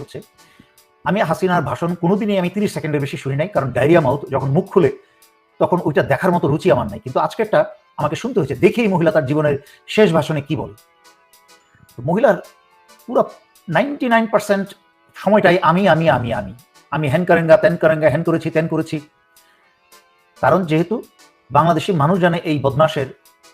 হচ্ছে। আমি হাসিনার ভাষণ কোনোদিনই আমি তিরিশ সেকেন্ডের বেশি শুনি নাই, কারণ ডায়রিয়া মাউথ যখন মুখ খুলে, তখন ওইটা দেখার মতো রুচি আমার নাই। কিন্তু আজকে একটা আমাকে শুনতে হয়েছে দেখেই মহিলা তার জীবনের শেষ ভাষণে কি বলে। মহিলার পুরো নাইনটি নাইন পার্সেন্ট সময়টাই আমি আমি আমি আমি। আমি হ্যান করেঙ্গা ত্যান করেঙ্গা হ্যান করেছি ত্যান করেছি। কারণ যেহেতু বাংলাদেশি মানুষ জানে এই বদমাসের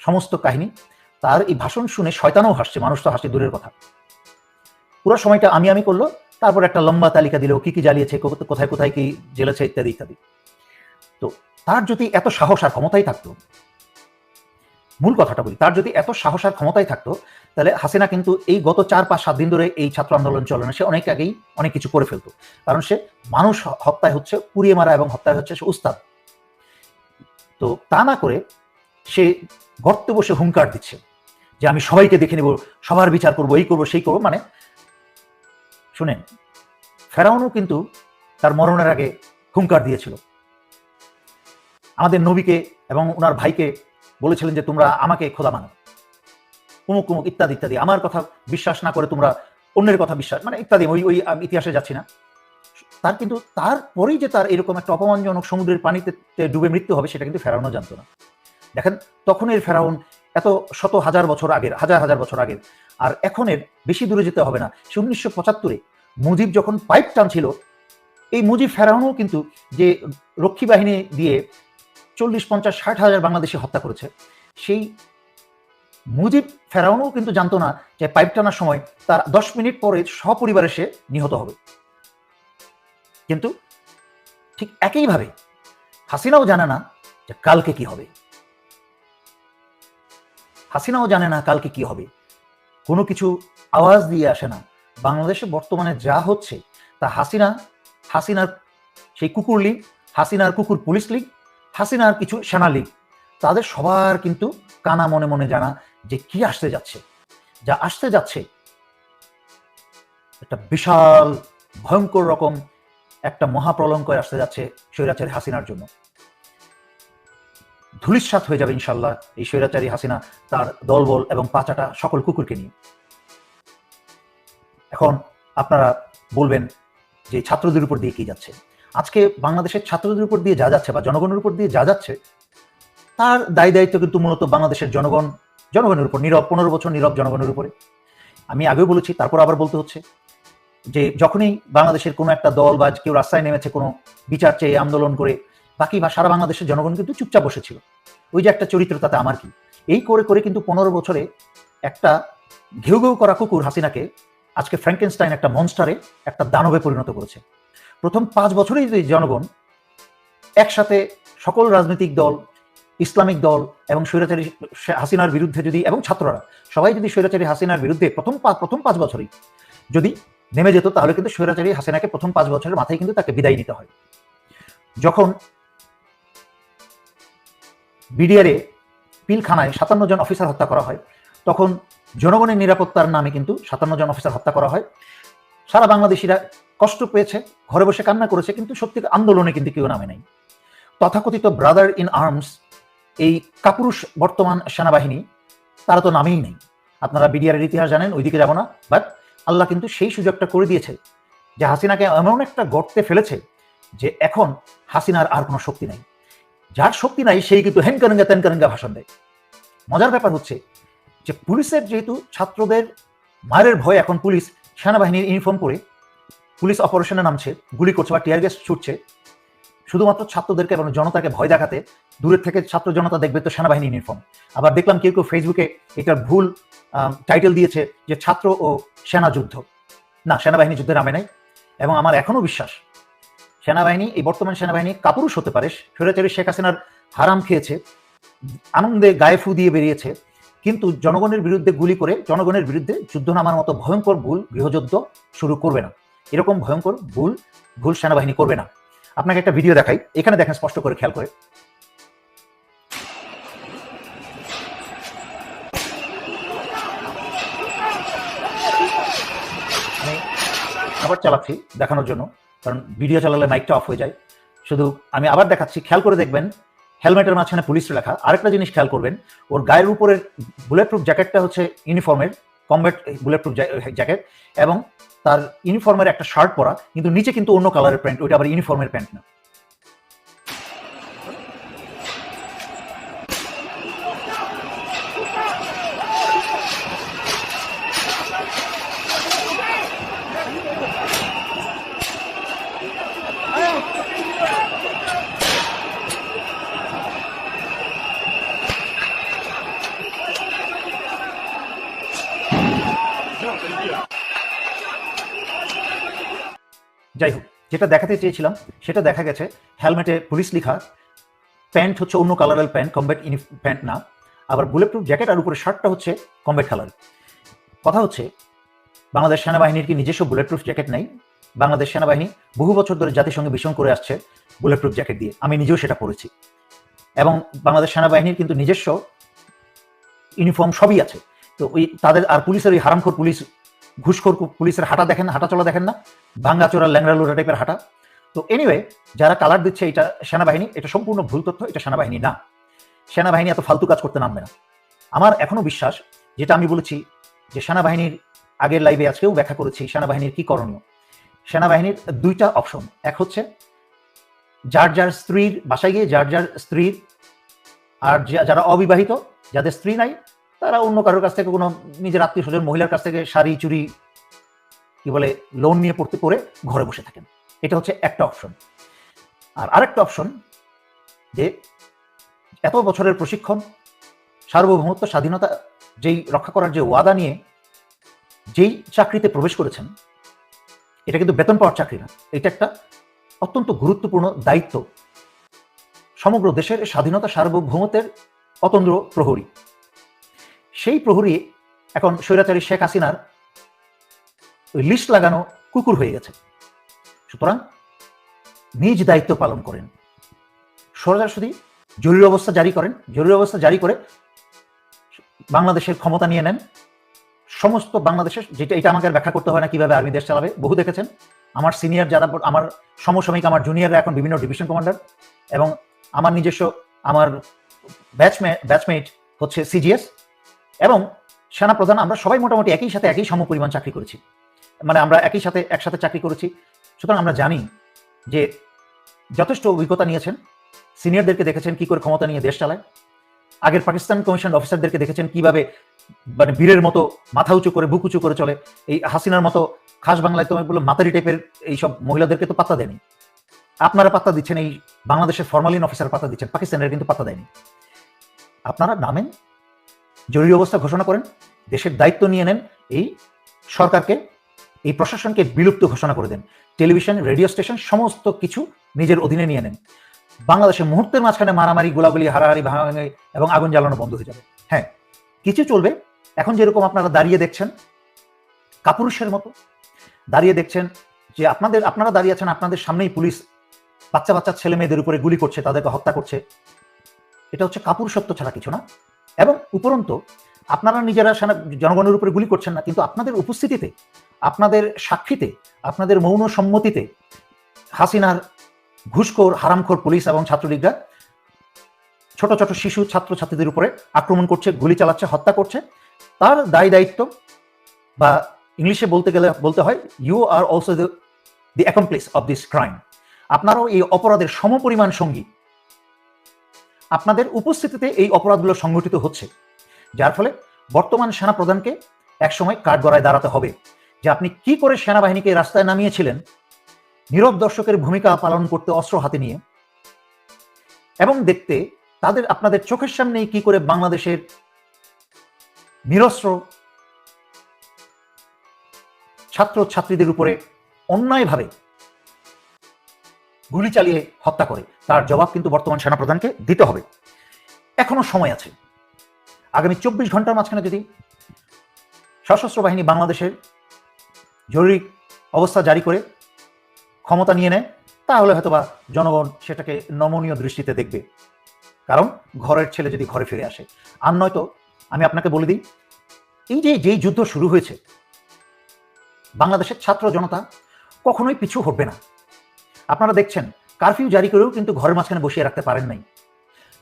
সমস্ত কাহিনী, তার এই ভাষণ শুনে শয়তানও হাসছে, মানুষ তো হাসছে, দূরের কথা। পুরো সময়টা আমি আমি করল তারপর একটা লম্বা তালিকা দিল, কি কি জ্বালিয়েছে কোথায় কোথায় কি জেলেছে ইত্যাদি ইত্যাদি। তো তার যদি এত সাহস আর ক্ষমতাই থাকতো, মূল কথাটা বলি, তার যদি এত সাহস আর ক্ষমতাই থাকতো, তাহলে হাসিনা কিন্তু এই গত চার পাঁচ সাত দিন ধরে এই ছাত্র আন্দোলন চলনে সে অনেক আগেই অনেক কিছু করে ফেলতো। কারণ সে মানুষ হত্যায় হচ্ছে, পুড়িয়ে মারা এবং হত্যায় হচ্ছে সে উস্তাদ। তো তা না করে সে গর্তে বসে হুঙ্কার দিচ্ছে যে আমি সবাইকে দেখে নেব, সবার বিচার করব, এই করব, সেই করব মানে শুনেন, ফেরাউনও কিন্তু তার মরণের আগে হুঙ্কার দিয়েছিল। আমাদের নবীকে এবং ওনার ভাইকে বলেছিলেন যে, তোমরা আমাকে খোদা মানো। কুমুক কুমুক ইত্যাদি ইত্যাদি। আমার কথা বিশ্বাস না করে তোমরা অন্যের কথা বিশ্বাস মানে ইত্যাদি, ওই ওই ইতিহাসে যাচ্ছি না। তার কিন্তু, তারপরেই যে তার এরকম একটা অপমানজনক সমুদ্রের পানিতে ডুবে মৃত্যু হবে, সেটা কিন্তু ফেরাউনও জানতো না। দেখেন, তখনের ফেরাউন এত শত হাজার বছর আগের, হাজার হাজার বছর আগের, আর এখনের বেশি দূরে যেতে হবে না। সে উনিশশো পঁচাত্তরে মুজিব যখন পাইপ টানছিল, এই মুজিব ফেরাউনও কিন্তু যে রক্ষী বাহিনী দিয়ে চল্লিশ, পঞ্চাশ, ষাট হাজার বাংলাদেশি হত্যা করেছে, সেই মুজিব ফেরাউনও কিন্তু জানতো না যে পাইপ টানার সময় তার দশ মিনিট পরে সপরিবারে সে নিহত হবে। কিন্তু ঠিক একইভাবে হাসিনাও জানে না যে কালকে কি হবে। হাসিনাও জানে না কালকে কি হবে। কোনো কিছু আওয়াজ দিয়ে আসে না। বাংলাদেশে বর্তমানে যা হচ্ছে, তা হাসিনা, হাসিনার সেই কুকুর লীগ, হাসিনার কুকুর পুলিশ লীগ, হাসিনার কিছু সেনা লীগ, তাদের সবার কিন্তু কানা মনে মনে জানা যে কি আসতে যাচ্ছে। যা আসতে যাচ্ছে একটা বিশাল, ভয়ঙ্কর রকম একটা মহাপ্রলঙ্কয় আসতে যাচ্ছে স্বৈরাচারী হাসিনার জন্য। ধুলিস্বাত হয়ে যাবে ইনশাল্লাহ এই স্বৈরাচারী হাসিনা, তার দলবল এবং পাচাটা সকল কুকুরকে নিয়ে। এখন আপনারা বলবেন যে ছাত্রদের উপর দিয়ে কি যাচ্ছে? আজকে বাংলাদেশের ছাত্রদের উপর দিয়ে যা যাচ্ছে বা জনগণের উপর দিয়ে যা যাচ্ছে, তার দায় দায়িত্ব কিন্তু মূলত বাংলাদেশের জনগণ, জনগণের উপর, নীরব, পনেরো বছর নীরব জনগণের উপরে। আমি আগেও বলেছি, তারপর আবার বলতে হচ্ছে যে যখনই বাংলাদেশের কোনো একটা দল বা কেউ রাস্তায় নেমেছে, কোনো বিচার চেয়ে আন্দোলন করে, বাকি বা সারা বাংলাদেশের জনগণ কিন্তু চুপচাপ বসেছিল। ওই যে একটা চরিত্র, তাতে আমার কি? এই করে করে কিন্তু পনেরো বছরে একটা ঘেউ ঘেউ করা কুকুর হাসিনাকে আজকে ফ্র্যাঙ্কেনস্টাইন একটা মনস্টারে একটা দানবে পরিণত করেছে। প্রথম পাঁচ বছরেই যদি জনগণ একসাথে সকল রাজনৈতিক দল, ইসলামিক দল এবং স্বৈরাচারী হাসিনার বিরুদ্ধে যদি এবং ছাত্ররা, সবাই যদি স্বৈরাচারী হাসিনার বিরুদ্ধে প্রথম প্রথম পাঁচ বছরই যদি নেমে যেত, তাহলে কিন্তু স্বৈরাচারী হাসিনাকে প্রথম পাঁচ বছরের মাথায় কিন্তু তাকে বিদায় নিতে হয়। যখন বিডিআরে পিলখানায় সাতান্ন জন অফিসার হত্যা করা হয়, তখন জনগণের নিরাপত্তার নামে কিন্তু সাতান্ন জন অফিসার হত্যা করা হয়। সারা বাংলাদেশিরা কষ্ট পেয়েছে, ঘরে বসে কান্না করেছে, কিন্তু সত্যি আন্দোলনে কিন্তু কেউ নামে নাই। তথাকথিত ব্রাদার ইন আর্মস এই কাপুরুষ বর্তমান সেনাবাহিনী, তারা তো নামেই নেই। আপনারা বিডিআরের ইতিহাস জানেন, ওইদিকে যাব না বাট আল্লাহ কিন্তু সেই সুযোগটা করে দিয়েছে যে হাসিনাকে এমন একটা গর্তে ফেলেছে যে এখন হাসিনার আর কোনো শক্তি নাই। যার শক্তি নাই, সেই কিন্তু হেন কারেঙ্গা তেন কারেঙ্গা ভাষণ দেয়। মজার ব্যাপার হচ্ছে যে পুলিশের যেহেতু ছাত্রদের মায়ের ভয় এখন পুলিশ সেনাবাহিনীর ইউনিফর্ম পরে পুলিশ অপারেশনে নামছে, গুলি করছে বা টিয়ার গ্যাস ছুটছে, শুধুমাত্র ছাত্রদেরকে এবং জনতাকে ভয় দেখাতে, দূরের থেকে ছাত্র জনতা দেখবে তো সেনাবাহিনী ইউনিফর্ম আবার দেখলাম কেউ কেউ ফেসবুকে এটার ভুল টাইটেল দিয়েছে যে ছাত্র ও সেনা যুদ্ধ। না, সেনাবাহিনী যুদ্ধে নামে নাই এবং আমার এখনও বিশ্বাস সেনাবাহিনী, এই বর্তমান সেনাবাহিনী কাপুরুষ হতে পারে। স্বৈরাচারী শেখ হাসিনার হারাম খেয়েছে, আনন্দে গায়ে ফু দিয়ে বেরিয়েছে কিন্তু জনগণের বিরুদ্ধে গুলি করে জনগণের বিরুদ্ধে যুদ্ধ নামার মতো ভয়ঙ্কর ভুল গৃহযুদ্ধ শুরু করবে না। এরকম ভয়ঙ্কর ভুল ভুল সেনাবাহিনী করবে না। আপনাকে একটা ভিডিও দেখাই। এখানে দেখেন স্পষ্ট করে খেয়াল করে। আবার চালাচ্ছি দেখানোর জন্য, কারণ ভিডিও চালালে মাইকটা অফ হয়ে যায়। শুধু আমি আবার দেখাচ্ছি। খেয়াল করে দেখবেন হেলমেটের মাঝখানে পুলিশ লেখা। আরেকটা জিনিস খেয়াল করবেন, ওর গায়ের উপরের বুলেট প্রুফ জ্যাকেটটা হচ্ছে ইউনিফর্মের কমব্যাট বুলেট প্রুফ জ্যাকেট এবং তার ইউনিফর্মের একটা শার্ট পরা, কিন্তু নিচে কিন্তু অন্য কালারের প্যান্ট ওইটা আবার ইউনিফর্মের প্যান্ট না। যাই হোক, যেটা দেখাতে চেয়েছিলাম, সেটা দেখা গেছে। হেলমেটে পুলিশ লেখা, প্যান্ট হচ্ছে অন্য কালারের প্যান্ট কমব্যাট প্যান্ট না। আবার বুলেট প্রুফ জ্যাকেট আর উপরে শার্টটা হচ্ছে কমব্যাট কালার কথা হচ্ছে, বাংলাদেশ সেনাবাহিনীর কি নিজস্ব বুলেট প্রুফ জ্যাকেট নেই? বাংলাদেশ সেনাবাহিনী বহু বছর ধরে জাতিসংঘে ভীষণ করে আসছে বুলেট প্রুফ জ্যাকেট দিয়ে। আমি নিজেও সেটা পরেছি। এবং বাংলাদেশ সেনাবাহিনীর কিন্তু নিজস্ব ইউনিফর্ম সবই আছে। তো ওই তাদের, আর পুলিশের ওই হারামখোর পুলিশ ঘুষখোর পুলিশের হাঁটা দেখেন হাঁটা চলা দেখেন না, ভাঙ্গাচোরা ল্যাংড়া লোড়া টাইপের হাঁটা। তো এনিওয়ে যারা কালার দিচ্ছে, এটা সেনাবাহিনী, এটা সম্পূর্ণ ভুল তথ্য, এটা সেনাবাহিনী না। সেনাবাহিনী এত ফালতু কাজ করতে নামবে না। আমার এখনও বিশ্বাস, যেটা আমি বলেছি, যে সেনাবাহিনীর আগের লাইভে আজকেও ব্যাখ্যা করেছি, সেনাবাহিনীর কি করণীয়। সেনাবাহিনীর দুইটা অপশন এক হচ্ছে, যার যার স্ত্রীর বাসায় গিয়ে, যার যার স্ত্রীর, আর যারা অবিবাহিত, যাদের স্ত্রী নাই তারা অন্য কারোর কাছ থেকে কোনো নিজের আত্মীয় স্বজন মহিলার কাছ থেকে শাড়ি চুরি কি বলে লোন নিয়ে পড়তে পড়ে ঘরে বসে থাকেন। এটা হচ্ছে একটা অপশন আর আরেকটা অপশন যে এত বছরের প্রশিক্ষণ, সার্বভৌমত্ব, স্বাধীনতা যেই রক্ষা করার যে ওয়াদা নিয়ে যেই চাকরিতে প্রবেশ করেছেন, এটা কিন্তু বেতন পাওয়ার চাকরি না। এটা একটা অত্যন্ত গুরুত্বপূর্ণ দায়িত্ব। সমগ্র দেশের স্বাধীনতা, সার্বভৌমত্বের অতন্দ্র প্রহরী। সেই প্রহরী এখন স্বৈরাচারী শেখ হাসিনার ওই লিস্ট লাগানো কুকুর হয়ে গেছে। সুতরাং নিজ দায়িত্ব পালন করেন। সরাসরি জরুরি অবস্থা জারি করেন। জরুরি অবস্থা জারি করে বাংলাদেশের ক্ষমতা নিয়ে নেন। সমস্ত বাংলাদেশের যেটা এটা আমাকে ব্যাখ্যা করতে হয় না কীভাবে আর্মি দেশ চালাবে। বহু দেখেছেন। আমার সিনিয়র যারা আমার সমসাময়িক, আমার জুনিয়ররা এখন বিভিন্ন ডিভিশন কমান্ডার এবং আমার নিজস্ব আমার ব্যাচমেট ব্যাচমেট হচ্ছে সিজিএস এবং সেনাপ্রধান, আমরা সবাই মোটামুটি একই সাথে একই সম পরিমাণ চাকরি করেছি। মানে আমরা একই সাথে, একসাথে চাকরি করেছি। সুতরাং আমরা জানি যে যথেষ্ট অভিজ্ঞতা নিয়েছেন। সিনিয়রদেরকে দেখেছেন কি করে ক্ষমতা নিয়ে দেশ চালায়। আগের পাকিস্তান কমিশন অফিসারদেরকে দেখেছেন কীভাবে মানে বীরের মতো মাথা উঁচু করে, বুক উঁচু করে চলে। এই হাসিনার মতো খাস বাংলায় তোমার বলল মাতারি টাইপের এইসব মহিলাদেরকে তো পাত্তা দেয়নি। আপনারা পাত্তা দিচ্ছেন এই বাংলাদেশের ফরমালিন অফিসার পাত্তা দিচ্ছেন, পাকিস্তানের কিন্তু পাত্তা দেয়নি। আপনারা নামেন জরুরি অবস্থা ঘোষণা করেন, দেশের দায়িত্ব নিয়ে নেন, এই সরকারকে, এই প্রশাসনকে বিলুপ্ত ঘোষণা করে দেন। টেলিভিশন, রেডিও স্টেশন, সমস্ত কিছু নিজের অধীনে নিয়ে নেন। বাংলাদেশে মুহূর্তের মাঝখানে মারামারি, গোলাগুলি, হারাহারি, ভাঙাভাঙি এবং আগুন জ্বালানো বন্ধ হয়ে যাবে। হ্যাঁ কিছু চলবে। এখন যেরকম আপনারা দাঁড়িয়ে দেখছেন, কাপুরুষের মতো, দাঁড়িয়ে দেখছেন যে আপনাদের, আপনারা দাঁড়িয়ে আছেন, আপনাদের সামনেই পুলিশ বাচ্চা বাচ্চা ছেলে মেয়েদের উপরে গুলি করছে, তাদেরকে হত্যা করছে। এটা হচ্ছে কাপুরুষত্ব ছাড়া কিছু না। এবং উপরন্তু আপনারা নিজেরা জনগণের উপরে গুলি করছেন না, কিন্তু আপনাদের উপস্থিতিতে, আপনাদের সাক্ষীতে, আপনাদের মৌন সম্মতিতে হাসিনার ঘুষখোর, হারামখোর পুলিশ এবং ছাত্রলীগরা ছোট ছোট শিশু ছাত্রছাত্রীদের উপরে আক্রমণ করছে, গুলি চালাচ্ছে, হত্যা করছে। তার দায় দায়িত্ব বা ইংলিশে বলতে গেলে, বলতে হয় you are also the accomplice of this crime আপনারাও এই অপরাধের সমপরিমাণ সঙ্গী। আপনাদের উপস্থিতিতে এই অপরাধগুলো সংঘটিত হচ্ছে, যার ফলে বর্তমান সেনা প্রধানকে একসময় কাঠগড়ায় দাঁড়াতে হবে যে আপনি কি করে সেনাবাহিনীকে রাস্তায় নামিয়েছিলেন, নীরব দর্শকের ভূমিকা পালন করতে অস্ত্র হাতে নিয়ে, এবং দেখতে তাদের আপনাদের চোখের সামনেই কি করে বাংলাদেশের নিরস্ত্র ছাত্র ছাত্রীদের উপরে অন্যায়ভাবে গুলি চালিয়ে হত্যা করে, তার জবাব কিন্তু বর্তমান সেনাপ্রধানকে দিতে হবে। এখনও সময় আছে। আগামী চব্বিশ ঘণ্টার মাঝখানে যদি সশস্ত্র বাহিনী বাংলাদেশের জরুরি অবস্থা জারি করে, ক্ষমতা নিয়ে নেয়, তাহলে হয়তোবা জনগণ সেটাকে নমনীয় দৃষ্টিতে দেখবে। কারণ ঘরের ছেলে যদি ঘরে ফিরে আসে, আর নয়তো আমি আপনাকে বলে দিই, এই যে, যেই যুদ্ধ শুরু হয়েছে, বাংলাদেশের ছাত্র জনতা কখনোই পিছু হটবে না। আপনারা দেখছেন, কারফিউ জারি করেও কিন্তু ঘরের মাঝখানে বসিয়ে রাখতে পারেন নাই।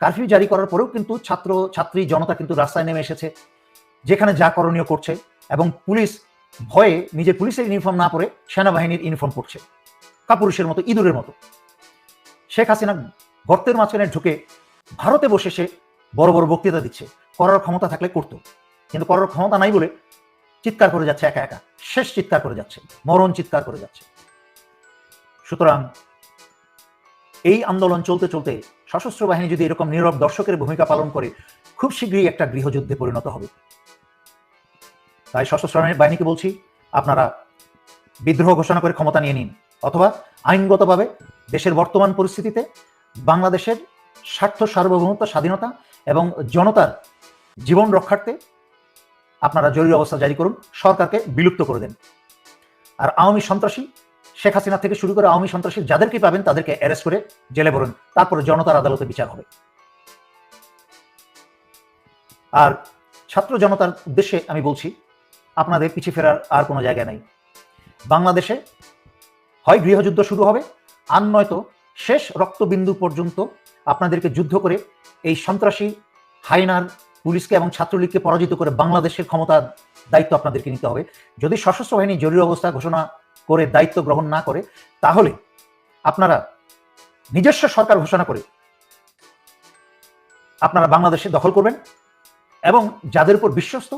কারফিউ জারি করার পরেও কিন্তু ছাত্র, ছাত্রী, জনতা কিন্তু রাস্তায় নেমে এসেছে, যেখানে যা করণীয় করছে এবং পুলিশ ভয়ে নিজের পুলিশের ইউনিফর্ম না পরে সেনাবাহিনীর ইউনিফর্ম পরছে। কাপুরুষের মতো, ইঁদুরের মতো। শেখ হাসিনা গর্তের মাঝখানে ঢুকে ভারতে বসে সে বড় বড় বক্তৃতা দিচ্ছে, করার ক্ষমতা থাকলে করতো। কিন্তু করার ক্ষমতা নাই বলে চিৎকার করে যাচ্ছে একা একা। শেষ চিৎকার করে যাচ্ছে, মরণ চিৎকার করে যাচ্ছে। সুতরাং এই আন্দোলন চলতে চলতে সশস্ত্র বাহিনী যদি এরকম নীরব দর্শকের ভূমিকা পালন করে, খুব শীঘ্রই একটা গৃহযুদ্ধে পরিণত হবে। তাই সশস্ত্র বাহিনীকে বলছি, আপনারা বিদ্রোহ ঘোষণা করে ক্ষমতা নিয়ে নিন, অথবা আইনগতভাবে দেশের বর্তমান পরিস্থিতিতে বাংলাদেশের স্বার্থ, সার্বভৌমত্ব, স্বাধীনতা এবং জনতার জীবন রক্ষার্থে আপনারা জরুরি অবস্থা জারি করুন, সরকারকে বিলুপ্ত করে দেন। আর আওয়ামী সন্ত্রাসী শেখ হাসিনা থেকে শুরু করে আওয়ামী সন্ত্রাসী যাদেরকে পাবেন তাদেরকে অ্যারেস্ট করে জেলে ভরুন। তারপরে জনতার আদালতে বিচার হবে। আর ছাত্র জনতার উদ্দেশ্যে আমি বলছি, আপনাদের পিছিয়ে ফেরার আর কোনো জায়গা নাই। বাংলাদেশে হয় গৃহযুদ্ধ শুরু হবে, আর নয়তো শেষ রক্তবিন্দু পর্যন্ত আপনাদেরকে যুদ্ধ করে এই সন্ত্রাসী হাইনার পুলিশকে এবং ছাত্রলীগকে পরাজিত করে বাংলাদেশের ক্ষমতার দায়িত্ব আপনাদেরকে নিতে হবে। যদি সশস্ত্র বাহিনী জরুরি অবস্থা ঘোষণা করে, দায়িত্ব গ্রহণ না করে, তাহলে আপনারা নিজস্ব সরকার ঘোষণা করে আপনারা বাংলাদেশে দখল করবেন এবং যাদের উপর বিশ্বস্ত,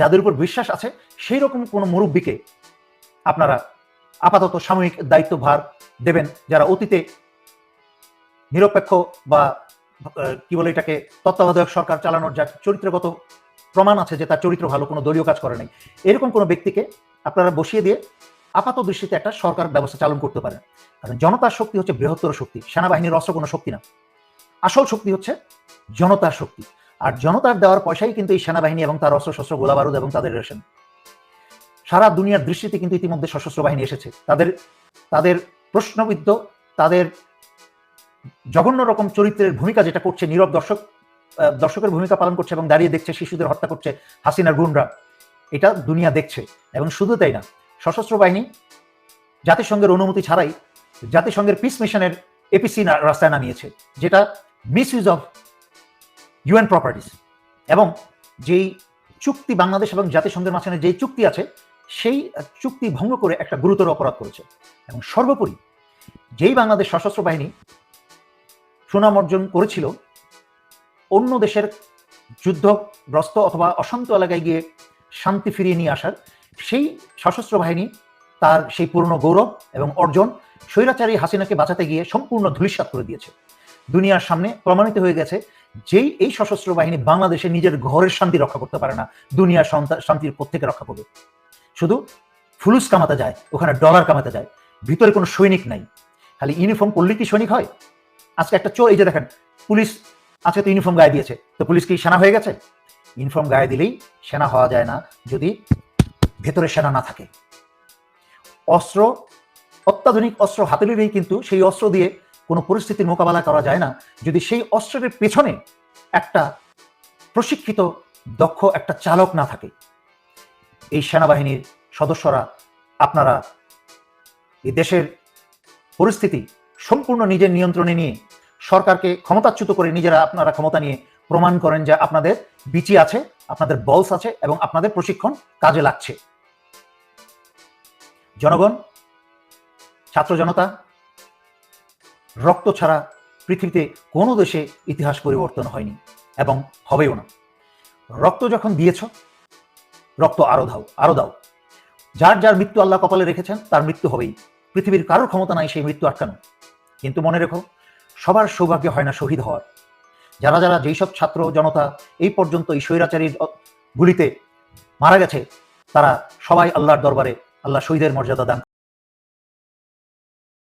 যাদের উপর বিশ্বাস আছে, সেই রকম কোনো মুরব্বীকে আপনারা আপাতত সাময়িক দায়িত্বভার দেবেন যারা অতীতে নিরপেক্ষ বা কি বলে এটাকে, তত্ত্বাবধায়ক সরকার চালানোর যা চরিত্রগত প্রমাণ আছে যে তার চরিত্র ভালো, কোনো দলীয় কাজ করে নাই। এরকম কোনো ব্যক্তিকে আপনারা বসিয়ে দিয়ে আপাত দৃষ্টিতে একটা সরকার ব্যবস্থা চালন করতে পারেন কারণ জনতার শক্তি হচ্ছে বৃহত্তর শক্তি, সেনাবাহিনীর অস্ত্র কোনো শক্তি না। আসল শক্তি হচ্ছে জনতার শক্তি। আর জনতার দেওয়ার পয়সাই কিন্তু এই সেনাবাহিনী এবং তার অস্ত্র শস্ত্র গোলা বারুদ এবং তাদের রেশন। সারা দুনিয়ার দৃষ্টিতে কিন্তু ইতিমধ্যে সশস্ত্র বাহিনী এসেছে। তাদের তাদের প্রশ্নবিদ্ধ, তাদের জঘন্য রকম চরিত্রের ভূমিকা যেটা করছে নীরব দর্শক দর্শকের ভূমিকা পালন করছে এবং দাঁড়িয়ে দেখছে, শিশুদের হত্যা করছে হাসিনার গুন্ডরা এটা দুনিয়া দেখছে এবং শুধু তাই না সশস্ত্র বাহিনী, জাতিসংঘের অনুমতি ছাড়াই জাতিসংঘের পিস মিশনের এপিসি রাস্তায় নামিয়েছে, যেটা misuse of UN properties এবং যেই চুক্তি বাংলাদেশ এবং জাতিসংঘের মাঝখানে যেই চুক্তি আছে, সেই চুক্তি ভঙ্গ করে একটা গুরুতর অপরাধ করেছে। এবং সর্বোপরি যেই বাংলাদেশ সশস্ত্র বাহিনী সুনাম অর্জন করেছিল, অন্য দেশের যুদ্ধগ্রস্ত অথবা অশান্ত এলাকায় গিয়ে শান্তি ফিরিয়ে নিয়ে আসার সেই সশস্ত্র বাহিনী, তার সেই পুরনো গৌরব এবং অর্জন স্বৈরাচারী হাসিনাকে বাঁচাতে গিয়ে সম্পূর্ণ ধূলিসাৎ করে দিয়েছে। দুনিয়ার সামনে প্রমাণিত হয়ে গেছে যেই এই সশস্ত্র বাহিনী বাংলাদেশে নিজের ঘরের শান্তি রক্ষা করতে পারে না, দুনিয়ার শান্তির প্রত্যেকে রক্ষা করবে। শুধু ফুলুস কামাতে যায়, ওখানে ডলার কামাতে যায়, ভিতরে কোনো সৈনিক নাই। খালি ইউনিফর্ম পরলে কি সৈনিক হয়? আজকে একটা চোর, এই যে দেখেন, পুলিশ আজকে তো ইউনিফর্ম গায়ে দিয়েছে, তো পুলিশ কি সেনা হয়ে গেছে? ইউনিফর্ম গায়ে দিলেই সেনা হওয়া যায় না। যদি ভেতরে সেনা না থাকে। অস্ত্র, অত্যাধুনিক অস্ত্র হাতে নিলেই কিন্তু সেই অস্ত্র দিয়ে কোনো পরিস্থিতির মোকাবেলা করা যায় না। যদি সেই অস্ত্রের পেছনে একটা প্রশিক্ষিত, দক্ষ একটা চালক না থাকে, এই সেনাবাহিনীর সদস্যরা আপনারা এই দেশের পরিস্থিতি সম্পূর্ণ নিজের নিয়ন্ত্রণে নিয়ে সরকারকে ক্ষমতাচ্যুত করে নিজেরা আপনারা ক্ষমতা নিয়ে প্রমাণ করেন যে আপনাদের বিচি আছে, আপনাদের বলস আছে এবং আপনাদের প্রশিক্ষণ কাজে লাগছে। জনগণ, ছাত্র জনতা, রক্ত ছাড়া পৃথিবীতে কোনো দেশে ইতিহাস পরিবর্তন হয়নি এবং হবেও না। রক্ত যখন দিয়েছ, রক্ত আরও দাও আরও দাও। যার যার মৃত্যু আল্লাহ কপালে রেখেছেন, তার মৃত্যু হবেই। পৃথিবীর কারোর ক্ষমতা নাই সেই মৃত্যু আটকানো। কিন্তু মনে রেখো, সবার সৌভাগ্য হয় না শহীদ হওয়ার। যারা যারা যেই সব ছাত্র জনতা এই পর্যন্ত এই স্বৈরাচারীর গুলিতে মারা গেছে, তারা সবাই আল্লাহর দরবারে আল্লাহ শহীদের মর্যাদা দান